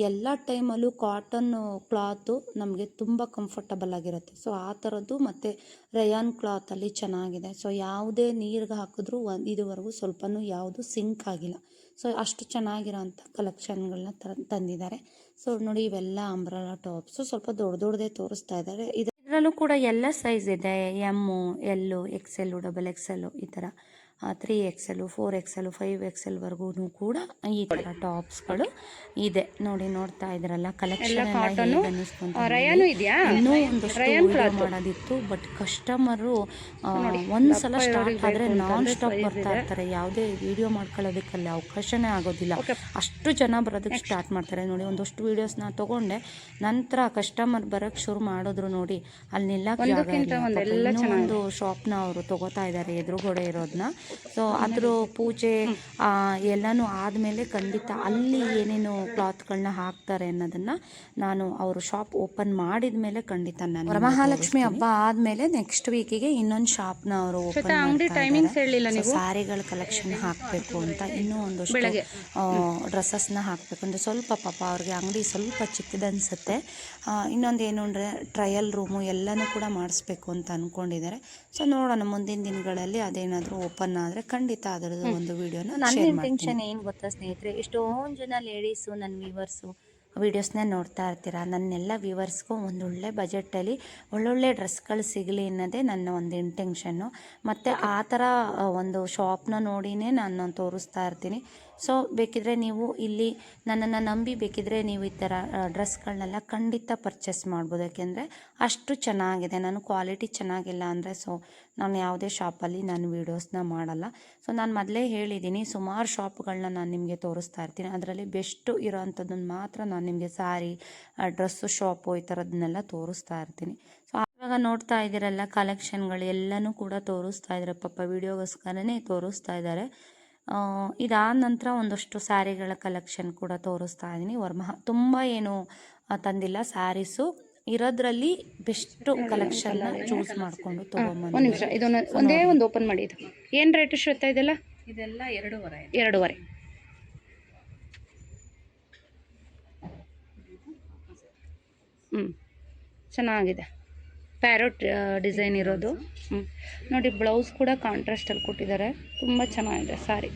ಎಲ್ಲ ಟೈಮಲ್ಲೂ ಕಾಟನ್ ಕ್ಲಾತು ನಮಗೆ ತುಂಬ ಕಂಫರ್ಟಬಲ್ ಆಗಿರುತ್ತೆ. ಸೊ ಆ ಥರದ್ದು ಮತ್ತು ರಯಾನ್ ಕ್ಲಾತಲ್ಲಿ ಚೆನ್ನಾಗಿದೆ. ಸೊ ಯಾವುದೇ ನೀರಿಗೆ ಹಾಕಿದ್ರೂ ಒಂದು ಇದುವರೆಗೂ ಸ್ವಲ್ಪನೂ ಯಾವುದು ಸಿಂಕ್ ಆಗಿಲ್ಲ. ಸೊ ಅಷ್ಟು ಚೆನ್ನಾಗಿರೋಂಥ ಕಲೆಕ್ಷನ್ಗಳನ್ನ ತರ ತಂದಿದ್ದಾರೆ. ಸೊ ನೋಡಿ ಇವೆಲ್ಲ ಅಂಬ್ರಲಾ ಟಾಪ್ಸು ಸ್ವಲ್ಪ ದೊಡ್ಡ ದೊಡ್ಡದೇ ತೋರಿಸ್ತಾ ಇದ್ದಾರೆ. ಇದರಲ್ಲೂ ಕೂಡ ಎಲ್ಲ ಸೈಜ್ ಇದೆ. ಎಮ್ಮು, ಎಲ್ಲು, ಎಕ್ಸೆಲ್ಲು, ಡಬಲ್ ಎಕ್ಸೆಲ್ಲು ಈ ಥರ three XL four XL five ಎಕ್ಸೆಲ್ವರೆಗೂ ಕೂಡ ಈ ಥರ ಟಾಪ್ಸ್ಗಳು ಇದೆ. ನೋಡಿ ನೋಡ್ತಾ ಇದ್ರಲ್ಲ ಕಲೆಕ್ಷನ್ ಇನ್ನೂ ಒಂದಷ್ಟು ವಿಡಿಯೋ ಮಾಡೋದಿತ್ತು ಬಟ್ ಕಸ್ಟಮರು ಒಂದ್ಸಲ ಸ್ಟಾರ್ಟ್ ಆದ್ರೆ ನಾನ್ ಸ್ಟಾಪ್ ಬರ್ತಾ ಇರ್ತಾರೆ ಯಾವುದೇ ವಿಡಿಯೋ ಮಾಡ್ಕೊಳ್ಳೋದಕ್ಕಲ್ಲಿ ಅವಕಾಶನೇ ಆಗೋದಿಲ್ಲ. ಅಷ್ಟು ಜನ ಬರೋದಕ್ಕೆ ಸ್ಟಾರ್ಟ್ ಮಾಡ್ತಾರೆ. ನೋಡಿ ಒಂದಷ್ಟು ವಿಡಿಯೋಸ್ ನಾ ತಗೊಂಡೆ ನಂತರ ಕಸ್ಟಮರ್ ಬರೋಕ್ಕೆ ಶುರು ಮಾಡಿದ್ರು ನೋಡಿ. ಅಲ್ಲಿ ನಿಲ್ಲಕ್ಕೆ ಒಂದು ಶಾಪ್ನ ಅವರು ತಗೋತಾ ಇದ್ದಾರೆ ಎದುರುಗಡೆ ಇರೋದನ್ನ ಸೊ ಅದ್ರ ಪೂಜೆ ಆ, ಎಲ್ಲನೂ ಆದಮೇಲೆ ಖಂಡಿತ ಅಲ್ಲಿ ಏನೇನು ಕ್ಲಾತ್ಗಳನ್ನ ಹಾಕ್ತಾರೆ ಅನ್ನೋದನ್ನ ನಾನು ಅವರು ಶಾಪ್ ಓಪನ್ ಮಾಡಿದ ಮೇಲೆ ಖಂಡಿತ ನಾನು ಮಹಾಲಕ್ಷ್ಮಿ ಹಬ್ಬ ಆದಮೇಲೆ ನೆಕ್ಸ್ಟ್ ವೀಕಿಗೆ ಇನ್ನೊಂದು ಶಾಪ್ನ ಅವರು ಓಪನ್ ಅಂಗಡಿ ಟೈಮಿಂಗ್ಸ್ ಹೇಳಿಲ್ಲ ನೀವು? ಸಾರಿಗಳ ಕಲೆಕ್ಷನ್ ಹಾಕಬೇಕು ಅಂತ ಇನ್ನೂ ಒಂದಷ್ಟು. ಡ್ರೆಸ್ಸಸ್ನ ಹಾಕಬೇಕು. ಅಂದರೆ ಸ್ವಲ್ಪ ಪಾಪ ಅವ್ರಿಗೆ ಅಂಗಡಿ ಸ್ವಲ್ಪ ಚಿಕ್ಕದು ಅನಿಸುತ್ತೆ. ಇನ್ನೊಂದು ಏನು ಅಂದರೆ ಟ್ರಯಲ್ ರೂಮು ಎಲ್ಲನೂ ಕೂಡ ಮಾಡಿಸ್ಬೇಕು ಅಂತ ಅಂದ್ಕೊಂಡಿದ್ದಾರೆ ಸೊ ನೋಡೋಣ ಮುಂದಿನ ದಿನಗಳಲ್ಲಿ ಅದೇನಾದರೂ ಓಪನ್ ಆದರೆ ಖಂಡಿತ ಅದರದ್ದು ಒಂದು ವಿಡಿಯೋನ ನನ್ನ ಇಂಟೆನ್ಷನ್ ಏನು ಗೊತ್ತಾ ಸ್ನೇಹಿತರೆ? ಎಷ್ಟೊಂದು ಜನ ಲೇಡೀಸು ನನ್ನ ವ್ಯೂವರ್ಸು ವೀಡಿಯೋಸ್ನ ನೋಡ್ತಾ ಇರ್ತೀರ? ನನ್ನೆಲ್ಲ ವ್ಯೂವರ್ಸ್ಗೂ ಒಂದು ಒಳ್ಳೆ ಬಜೆಟಲ್ಲಿ ಒಳ್ಳೊಳ್ಳೆ ಡ್ರೆಸ್ಗಳು ಸಿಗಲಿ ಅನ್ನೋದೇ ನನ್ನ ಒಂದು ಇಂಟೆನ್ಷನ್ನು ಮತ್ತು ಆ ಥರ ಒಂದು ಶಾಪ್ನ ನೋಡಿನೇ ನಾನು ತೋರಿಸ್ತಾ ಇರ್ತೀನಿ. ಸೊ ಬೇಕಿದ್ರೆ ನೀವು ಇಲ್ಲಿ ನನ್ನನ್ನು ನಂಬಿ ಬೇಕಿದ್ರೆ ನೀವು ಈ ಥರ ಡ್ರೆಸ್ಗಳನ್ನೆಲ್ಲ ಖಂಡಿತ ಪರ್ಚೇಸ್ ಮಾಡ್ಬೋದು. ಯಾಕೆಂದರೆ ಅಷ್ಟು ಚೆನ್ನಾಗಿದೆ. ನಾನು ಕ್ವಾಲಿಟಿ ಚೆನ್ನಾಗಿಲ್ಲ ಅಂದರೆ ಸೊ, ನಾನು ಯಾವುದೇ ಶಾಪಲ್ಲಿ ನಾನು ವೀಡಿಯೋಸ್ನ ಮಾಡಲ್ಲ. ಸೊ, ನಾನು ಮೊದಲೇ ಹೇಳಿದ್ದೀನಿ, ಸುಮಾರು ಶಾಪ್ಗಳನ್ನ ನಾನು ನಿಮಗೆ ತೋರಿಸ್ತಾ ಇರ್ತೀನಿ. ಅದರಲ್ಲಿ ಬೆಸ್ಟು ಇರೋವಂಥದ್ದನ್ನು ಮಾತ್ರ ನಾನು ನಿಮಗೆ ಸಾರಿ ಡ್ರೆಸ್ಸು, ಶಾಪು ಈ ಥರದನ್ನೆಲ್ಲ ತೋರಿಸ್ತಾ ಇರ್ತೀನಿ. ಸೊ, ಇವಾಗ ನೋಡ್ತಾ ಇದ್ದೀರಲ್ಲ, ಕಲೆಕ್ಷನ್ಗಳು ಎಲ್ಲನೂ ಕೂಡ ತೋರಿಸ್ತಾ ಇದ್ದಾರೆ. ಪಾಪ, ವೀಡಿಯೋಗೋಸ್ಕರನೇ ತೋರಿಸ್ತಾ ಇದ್ದಾರೆ. ಇದಾದ ನಂತರ ಒಂದಷ್ಟು ಸ್ಯಾರಿಗಳ ಕಲೆಕ್ಷನ್ ಕೂಡ ತೋರಿಸ್ತಾ ಇದ್ದೀನಿ. ವರ್ಮ ತುಂಬ ಏನು ತಂದಿಲ್ಲ. ಸ್ಯಾರೀಸು ಇರೋದ್ರಲ್ಲಿ ಬೆಸ್ಟ್ ಕಲೆಕ್ಷನ್ ಚೂಸ್ ಮಾಡಿಕೊಂಡು ಒಂದು ನಿಮಿಷ ಇದೊಂದು ಒಂದೇ ಒಂದು ಓಪನ್ ಮಾಡಿ ಇದು. ಏನು ರೇಟ್ ಶ್ವೇತಾ ಇದೆಲ್ಲ? ಇದೆಲ್ಲ ಎರಡೂವರೆ. ಎರಡೂವರೆ. ಹ್ಞೂ ಚೆನ್ನಾಗಿದೆ. ಪ್ಯಾರೋಟ್ ಡಿಸೈನ್ ಇರೋದು. ಹ್ಞೂ ನೋಡಿ ಬ್ಲೌಸ್ ಕೂಡ ಕಾಂಟ್ರಾಸ್ಟಲ್ಲಿ ಕೊಟ್ಟಿದ್ದಾರೆ. ತುಂಬ ಚೆನ್ನಾಗಿದೆ ಸಾರಿ.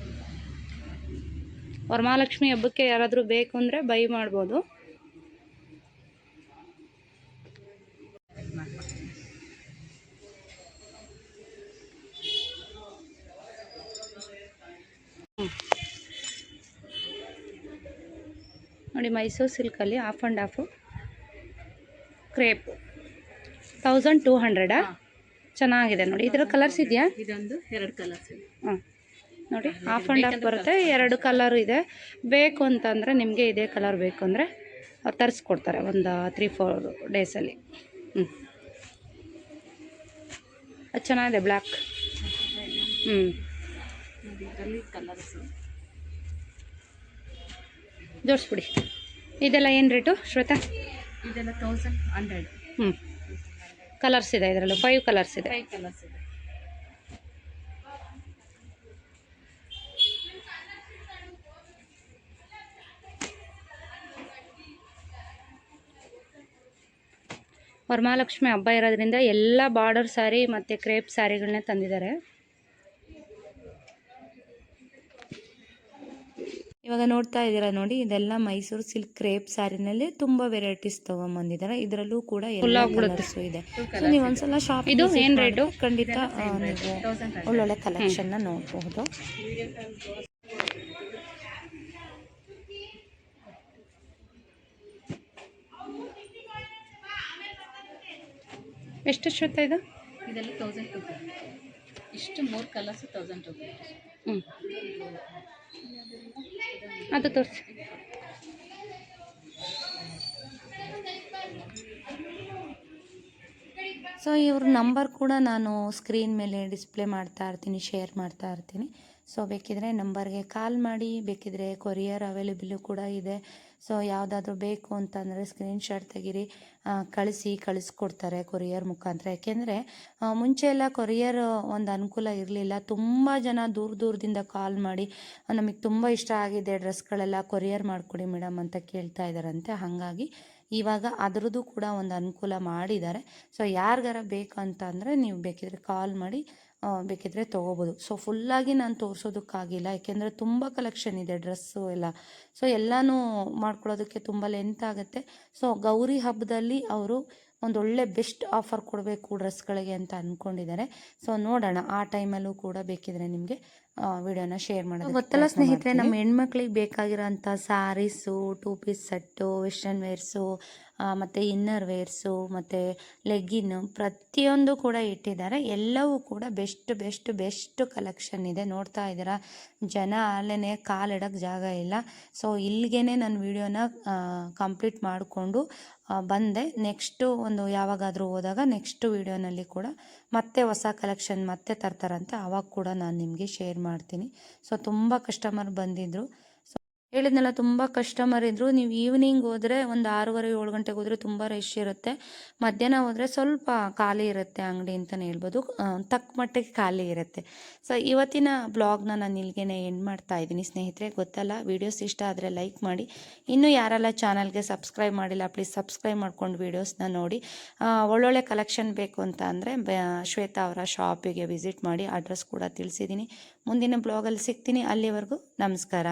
ವರಮಹಾಲಕ್ಷ್ಮಿ ಹಬ್ಬಕ್ಕೆ ಯಾರಾದರೂ ಬೇಕು ಅಂದರೆ ಬೈ ಮಾಡ್ಬೋದು. ನೋಡಿ Mysuru ಸಿಲ್ಕಲ್ಲಿ half and half crepe thousand two ಹಂಡ್ರೆಡಾ? ಚೆನ್ನಾಗಿದೆ ನೋಡಿ. ಇದರ ಕಲರ್ಸ್ ಇದೆಯಾ? ಇದೊಂದು ಎರಡು ಕಲರ್ಸ್ ಇದೆ. ಹಾಂ ನೋಡಿ ಆಫ್ ಆ್ಯಂಡ್ ಆಫ್ ಬರುತ್ತೆ. ಎರಡು ಕಲರ್ ಇದೆ. ಬೇಕು ಅಂತಂದರೆ ನಿಮಗೆ ಇದೇ ಕಲರ್ ಬೇಕು ಅಂದರೆ ಅವ್ರು ತರಿಸ್ಕೊಡ್ತಾರೆ ಒಂದು ತ್ರೀ ಫೋರ್ ಡೇಸಲ್ಲಿ ಹ್ಞೂ ಅದು ಚೆನ್ನಾಗಿದೆ ಬ್ಲ್ಯಾಕ್ ಹ್ಞೂ ಜೋಡಿಸ್ಬಿಡಿ. ಇದೆಲ್ಲ ಏನು ರೇಟು ಶ್ವೇತಾ? ಇದೆಲ್ಲ ತೌಸಂಡ್ ಹಂಡ್ರೆಡ್ ಹ್ಞೂ ಕಲರ್ಸ್ ಇದೆ ಇದರಲ್ಲಿ ಫೈವ್ ಕಲರ್ಸ್ ಇದೆ. ಫೈವ್ ಕಲರ್ಸ್ ಇದೆ. ವರಮಹಾಲಕ್ಷ್ಮಿ ಹಬ್ಬ ಇರೋದ್ರಿಂದ ಎಲ್ಲ ಬಾರ್ಡರ್ ಸ್ಯಾರಿ ಮತ್ತು ಕ್ರೇಪ್ ಸ್ಯಾರಿಗಳನ್ನೇ ತಂದಿದ್ದಾರೆ. ಇವಾಗ ನೋಡ್ತಾ ಇದ್ದೀರಾ ನೋಡಿ ಇದೆಲ್ಲ ಮೈಸೂರು ಸಿಲ್ಕ್ ಕ್ರೇಪ್ ಸ್ಯಾರಿನಲ್ಲಿ ತುಂಬಾ ವೆರೈಟೀಸ್ ತಗೊಂಡ್ಬಂದಿದಾರೆ ಇದರಲ್ಲೂ ಕೂಡ ಎಲ್ಲ ಕಲರ್ಸ್ ಇದೆ. ಸೊ ನೀವು ಒಂದ್ಸಲ ಶಾಪ್ ಇದು. ಏನ್ ರೇಟು? ಖಂಡಿತ ನೀವು ಒಳ್ಳೊಳ್ಳೆ ಕಲೆಕ್ಷನ್ನ ನೋಡಬಹುದು. ಎಷ್ಟು ಶ್ವೇತಾ ಇದು? ಇದೆಲ್ಲ ತೌಸಂಡ್ ಟು ಇಷ್ಟು ಮೂರು ಕಲರ್ಸ್ ತೌಸಂಡ್ ಟು ಹ್ಞೂ ಅದು ತೋರಿಸಿ. ಸೊ ಇವ್ರ ನಂಬರ್ ಕೂಡ ನಾನು ಸ್ಕ್ರೀನ್ ಮೇಲೆ ಡಿಸ್ಪ್ಲೇ ಮಾಡ್ತಾ ಇರ್ತೀನಿ ಶೇರ್ ಮಾಡ್ತಾ ಇರ್ತೀನಿ. ಸೊ ಬೇಕಿದ್ರೆ ನಂಬರ್ಗೆ ಕಾಲ್ ಮಾಡಿ, ಬೇಕಿದ್ರೆ ಕೊರಿಯರ್ ಅವೈಲೇಬಲು ಕೂಡ ಇದೆ. ಸೊ ಯಾವುದಾದ್ರೂ ಬೇಕು ಅಂತಂದರೆ ಸ್ಕ್ರೀನ್ಶಾಟ್ ತೆಗೀರಿ. ಕಳಿಸಿ, ಕಳಿಸ್ಕೊಡ್ತಾರೆ ಕೊರಿಯರ್ ಮುಖಾಂತರ. ಯಾಕೆಂದರೆ ಮುಂಚೆ ಎಲ್ಲ ಕೊರಿಯರ್ ಒಂದು ಅನುಕೂಲ ಇರಲಿಲ್ಲ. ತುಂಬ ಜನ ದೂರ ದೂರದಿಂದ ಕಾಲ್ ಮಾಡಿ, ನಮಗೆ ತುಂಬ ಇಷ್ಟ ಆಗಿದೆ ಡ್ರೆಸ್ಗಳೆಲ್ಲ ಕೊರಿಯರ್ ಮಾಡಿಕೊಡಿ ಮೇಡಮ್ ಅಂತ ಕೇಳ್ತಾ ಇದ್ದಾರಂತೆ ಹಾಗಾಗಿ ಇವಾಗ ಅದರದ್ದು ಕೂಡ ಒಂದು ಅನುಕೂಲ ಮಾಡಿದ್ದಾರೆ. ಸೊ ಯಾರಿಗಾರ ಬೇಕು ಅಂತ ಅಂದರೆ ನೀವು ಬೇಕಿದ್ರೆ ಕಾಲ್ ಮಾಡಿ ಆ, ಬೇಕಿದ್ರೆ ತೊಗೋಬೋದು. ಸೊ ಫುಲ್ಲಾಗಿ ನಾನು ತೋರಿಸೋದಕ್ಕಾಗಿಲ್ಲ. ಯಾಕೆಂದರೆ ತುಂಬ ಕಲೆಕ್ಷನ್ ಇದೆ ಡ್ರೆಸ್ಸು ಎಲ್ಲ. ಸೊ ಎಲ್ಲನೂ ಮಾಡ್ಕೊಳ್ಳೋದಕ್ಕೆ ತುಂಬ ಲೆಂತ್ ಆಗುತ್ತೆ. ಸೊ ಗೌರಿ ಹಬ್ಬದಲ್ಲಿ ಅವರು ಒಂದೊಳ್ಳೆ ಬೆಸ್ಟ್ ಆಫರ್ ಕೊಡಬೇಕು ಡ್ರೆಸ್ಗಳಿಗೆ ಅಂತ ಅಂದ್ಕೊಂಡಿದ್ದಾರೆ ಸೊ ನೋಡೋಣ ಆ ಟೈಮಲ್ಲೂ ಕೂಡ ಬೇಕಿದ್ರೆ ನಿಮಗೆ ವಿಡಿಯೋನ ಶೇರ್ ಮಾಡೋದು ಗೊತ್ತಲ್ಲ ಸ್ನೇಹಿತರೆ ನಮ್ಮ ಹೆಣ್ಮಕ್ಳಿಗೆ ಬೇಕಾಗಿರೋಂಥ sarees two piece set western wears ಮತ್ತು ಇನ್ನರ್ ವೇರ್ಸು ಮತ್ತು ಲೆಗ್ಗಿನ್ನು ಪ್ರತಿಯೊಂದು ಕೂಡ ಇಟ್ಟಿದ್ದಾರೆ. ಎಲ್ಲವೂ ಕೂಡ ಬೆಸ್ಟ್ ಬೆಸ್ಟ್ ಬೆಸ್ಟ್ ಕಲೆಕ್ಷನ್ ಇದೆ. ನೋಡ್ತಾ ಇದ್ದೀರಾ? ಜನ ಅಲ್ಲೇ ಕಾಲಿಡೋಕ್ಕೆ ಜಾಗ ಇಲ್ಲ. ಸೊ ಇಲ್ಲಿಗೆ ನಾನು ವಿಡಿಯೋನ ಕಂಪ್ಲೀಟ್ ಮಾಡಿಕೊಂಡು ಬಂದೆ. ನೆಕ್ಸ್ಟು ಒಂದು ಯಾವಾಗಾದರೂ ಹೋದಾಗ ನೆಕ್ಸ್ಟ್ ವಿಡಿಯೋನಲ್ಲಿ ಕೂಡ ಮತ್ತೆ ಹೊಸ ಕಲೆಕ್ಷನ್ ಮತ್ತೆ ತರ್ತಾರಂತೆ. ಆವಾಗ ಕೂಡ ನಾನು ನಿಮಗೆ ಶೇರ್ ಮಾಡ್ತೀನಿ. ಸೊ, ತುಂಬ ಕಸ್ಟಮರ್ ಬಂದಿದ್ದರು ಹೇಳಿದ್ನಲ್ಲ, ತುಂಬ ಕಸ್ಟಮರ್ ಇದ್ದರು ನೀವು ಈವ್ನಿಂಗ್ ಹೋದರೆ ಒಂದು ಆರೂವರೆ, ಏಳು ಗಂಟೆಗೆ ಹೋದರೆ ತುಂಬ ರಶ್ ಇರುತ್ತೆ. ಮಧ್ಯಾಹ್ನ ಹೋದರೆ ಸ್ವಲ್ಪ ಖಾಲಿ ಇರುತ್ತೆ ಅಂಗಡಿ ಅಂತಲೇ ಹೇಳ್ಬೋದು. ತಕ್ಕ ಮಟ್ಟಿಗೆ ಖಾಲಿ ಇರುತ್ತೆ. ಸೊ ಇವತ್ತಿನ ಬ್ಲಾಗ್ನ ನಾನು ಇಲ್ಲಿಗೆ ಎಂಡ್ ಮಾಡ್ತಾ ಇದ್ದೀನಿ ಸ್ನೇಹಿತರೆ. ಗೊತ್ತಲ್ಲ ವೀಡಿಯೋಸ್ ಇಷ್ಟ ಆದರೆ ಲೈಕ್ ಮಾಡಿ. ಇನ್ನೂ ಯಾರೆಲ್ಲ ಚಾನಲ್ಗೆ ಸಬ್ಸ್ಕ್ರೈಬ್ ಮಾಡಿಲ್ಲ ಪ್ಲೀಸ್ ಸಬ್ಸ್ಕ್ರೈಬ್ ಮಾಡ್ಕೊಂಡು ವೀಡಿಯೋಸ್ನ ನೋಡಿ. ಒಳ್ಳೊಳ್ಳೆ ಕಲೆಕ್ಷನ್ ಬೇಕು ಅಂತ ಅಂದರೆ ಶ್ವೇತಾ ಅವರ ಶಾಪಿಗೆ ವಿಸಿಟ್ ಮಾಡಿ. ಅಡ್ರೆಸ್ ಕೂಡ ತಿಳಿಸಿದ್ದೀನಿ. ಮುಂದಿನ ಬ್ಲಾಗಲ್ಲಿ ಸಿಗ್ತೀನಿ. ಅಲ್ಲಿವರೆಗೂ ನಮಸ್ಕಾರ.